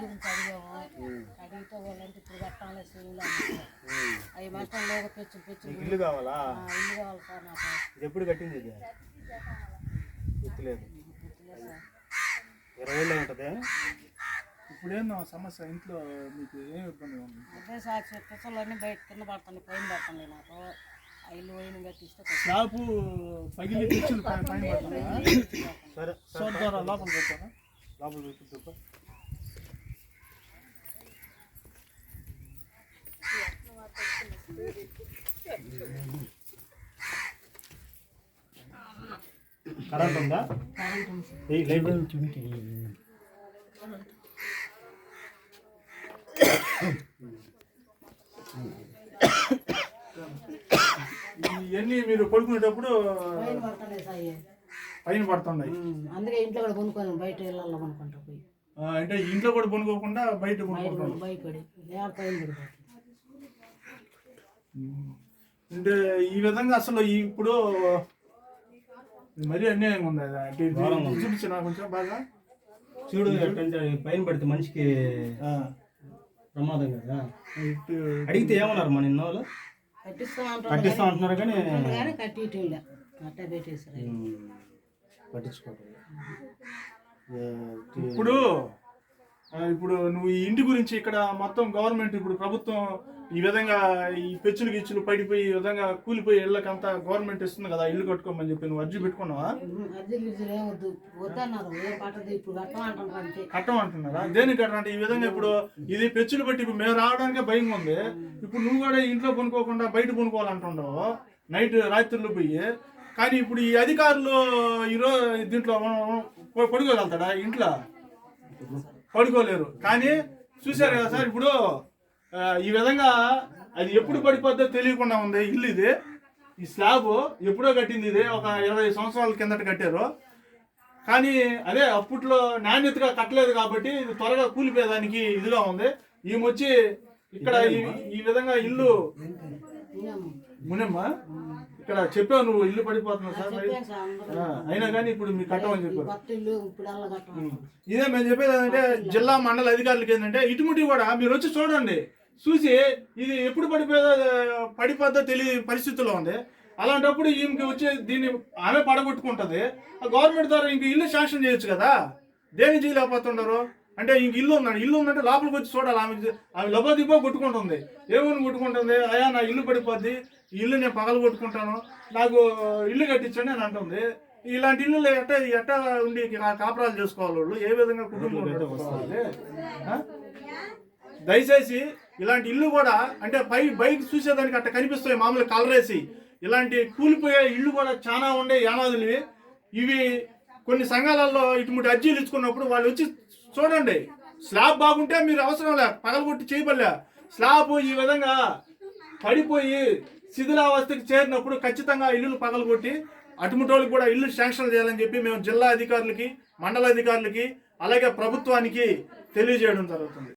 గురించి అడిగాము అడిగితే వాళ్ళంటే ఇప్పుడు కట్టాలి అవి మాత్రం లేదు పెచ్చు పెచ్చు ఇల్లు కావాలా? ఇల్లు కావాలి సార్ నాకు. ఇది ఎప్పుడు కట్టింది ఇది? గుర్తులేదు. ఇరవై ఏళ్ళే ఉంటుంది ఇప్పుడు ఏందో సమస్య ఇంట్లో మీకు ఏం ఇబ్బంది ఉంది? అదే సార్ చెప్పేసాలు అన్నీ బయట కింద పడుతుంది పైన పడుతుంది నాకు. ఆ ఇల్లు పోయిన కట్టిస్తే స్లాబ్ పగిలి తెచ్చులు పైన పడుతుందా? సరే ద్వారా లోపలికి వచ్చారా లోపల చూపించు కరెంట్ ఉందా? ఇవన్నీ మీరు పడుకునేటప్పుడు పైన పడుతున్నాయి. అందుకే ఇంట్లో కూడా కొనుక్కొని బయట ఇళ్ళల్లో కొనుక్కుంటా పోయి. ఆ, అంటే ఇంట్లో కూడా కొనుక్కోకుండా బయట బయట కొనుక్కుంటాం పైన పడిపోతుంది అంటే ఈ విధంగా అసలు ఇప్పుడు మరీ అన్యాయంగా ఉంది అది. చూపించిన కొంచెం బాగా. చూడు పైన పడితే మనిషికి ప్రమాదం కదా. ఇటు అడిగితే ఏమన్నారు మన ఇన్న వాళ్ళు? కట్టిస్తా అంటున్నారు కానీ పట్టించుకోవట్లేదు. ఇప్పుడు ఇప్పుడు నువ్వు ఈ ఇంటి గురించి ఇక్కడ మొత్తం గవర్నమెంట్ ఇప్పుడు ప్రభుత్వం ఈ విధంగా ఈ పెచ్చులు గిచ్చులు పడిపోయి ఈ విధంగా కూలిపోయి ఇళ్ళకంతా గవర్నమెంట్ ఇస్తుంది కదా ఇల్లు కట్టుకోమని చెప్పి నువ్వు అర్జీ పెట్టుకున్నావా? కట్టం అంటున్నారా దేనికి కట్టం అంటే ఈ విధంగా ఇప్పుడు ఇది పెచ్చులు బట్టి ఇప్పుడు మేము రావడానికే భయం ఉంది. ఇప్పుడు నువ్వు కూడా ఇంట్లో కొనుక్కోకుండా బయట కొనుక్కోవాలంటున్నావు నైట్ రాత్రులు పోయి. కానీ ఇప్పుడు ఈ అధికారులు ఈరోజు దీంట్లో పడుకోగలుగుతాడా ఇంట్లో? పడుకోలేరు. కానీ చూశారు కదా సార్ ఇప్పుడు ఈ విధంగా అది ఎప్పుడు పడిపోద్దో తెలియకుండా ఉంది ఇల్లు ఇది. ఈ స్లాబ్ ఎప్పుడో కట్టింది ఇది ఒక ఇరవై సంవత్సరాల కిందట కట్టారు. కానీ అదే అప్పట్లో నాణ్యతగా కట్టలేదు కాబట్టి ఇది త్వరగా కూలిపోయేదానికి ఇదిగా ఉంది. ఈమె వచ్చి ఇక్కడ ఈ- విధంగా ఇల్లు విన్నాము. మునమ్మ? ఇక్కడ చెప్పావు నువ్వు ఇల్లు పడిపోతున్నావు సార్ మరి. అయినా కానీ ఇప్పుడు మీకు కట్టమని చెప్పారు. ఇదే మేము చెప్పేది ఏంటంటే జిల్లా మండల అధికారులకి ఏంటంటే ఇటుముటి కూడా మీరు వచ్చి చూడండి. చూసి ఇది ఎప్పుడు పడిపోయేదో పడిపోద్దో తెలియని పరిస్థితిలో ఉంది. అలాంటప్పుడు ఈమెకి వచ్చి దీన్ని ఆమె పడగొట్టుకుంటది. ఆ గవర్నమెంట్ ద్వారా ఇంక ఇల్లు శాంక్షన్ చేయొచ్చు కదా. దేని చేయలేకపోతున్నారు అంటే ఇంక ఇల్లు ఉన్నాడు ఇల్లు ఉందంటే లోపలికి వచ్చి చూడాలి. ఆమె ఆమె లబోదిబో కొట్టుకుంటుంది. ఏమని కొట్టుకుంటుంది? అయ్యా నా ఇల్లు పడిపోద్ది. ఈ ఇల్లు నేను పగలు కొట్టుకుంటాను. నాకు ఇల్లు కట్టించండి అని అంటుంది. ఇలాంటి ఇల్లు ఎట్ట ఎట్ట ఉండి కాపురాలు చేసుకోవాలి వాళ్ళు? ఏ విధంగా కుటుంబం? దయచేసి ఇలాంటి ఇల్లు కూడా అంటే పై బయట చూసేదానికి అట్ట కనిపిస్తాయి మామూలు కలరేసి. ఇలాంటి కూలిపోయే ఇల్లు కూడా చాలా ఉండే యానాదులు. ఇవి కొన్ని సంఘాలలో ఇటువంటి అర్జీలు ఇచ్చుకున్నప్పుడు వాళ్ళు వచ్చి చూడండి. స్లాబ్ బాగుంటే మీరు అవసరం లే. పగలగొట్టి చేయబడలే. స్లాబ్ ఈ విధంగా పడిపోయి శిథిలావస్థకి చేరినప్పుడు ఖచ్చితంగా ఇల్లులు పగలగొట్టి అటుముటోళ్ళకి కూడా ఇల్లు శాంక్షన్ చేయాలని చెప్పి మేము జిల్లా అధికారులకి మండల అధికారులకి అలాగే ప్రభుత్వానికి తెలియజేయడం జరుగుతుంది.